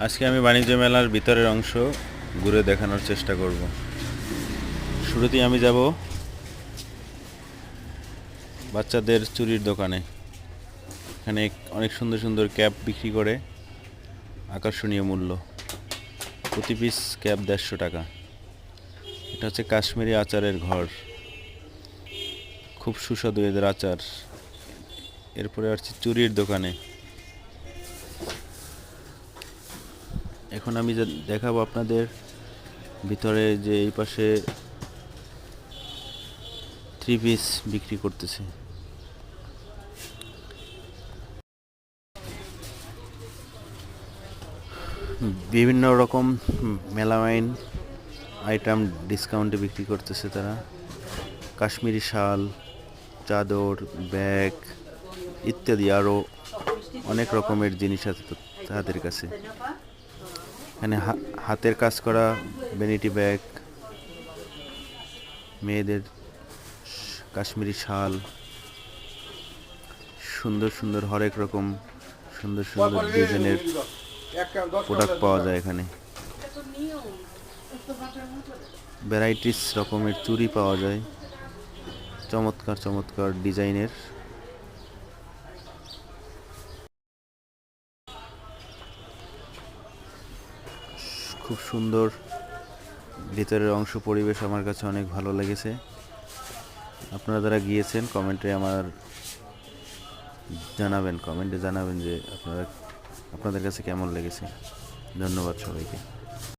আজকে আমি বাণিজ্য মেলার ভিতরের অংশ ঘুরে দেখানোর চেষ্টা করব। শুরুতেই আমি যাব বাচ্চাদের চুরির দোকানে। এখানে অনেক সুন্দর সুন্দর ক্যাপ বিক্রি করে আকর্ষণীয় মূল্য। প্রতি পিস ক্যাপ দেড়শো টাকা। এটা হচ্ছে কাশ্মীরি আচারের ঘর। খুব সুস্বাদু এদের আচার। এরপরে আসছি চুরির দোকানে। এখন আমি যা দেখাবো আপনাদের ভিতরে যে এই পাশে থ্রি পিস বিক্রি করতেছে। বিভিন্ন রকম মেলামাইন আইটেম ডিসকাউন্টে বিক্রি করতেছে তারা। কাশ্মীরি শাল, চাদর, ব্যাগ ইত্যাদি আরও অনেক রকমের জিনিস আছে তাদের কাছে। এখানে হাতের কাজ করা বেনিটি ব্যাগ মেয়েদের কাশ্মীরি শাল, সুন্দর সুন্দর হরেক রকম সুন্দর সুন্দর ডিজাইনের প্রোডাক্ট পাওয়া যায় এখানে। ভ্যারাইটিস রকমের চুড়ি পাওয়া যায়। চমৎকার চমৎকার ডিজাইনের। খুব সুন্দর। ভিতরের অংশ পরিবেশ আমার কাছে অনেক ভালো লেগেছে। আপনারা যারা গিয়েছেন, কমেন্টে আমার জানাবেন। কমেন্টে জানাবেন যে আপনারা, আপনাদের কাছে কেমন লেগেছে। ধন্যবাদ সবাইকে।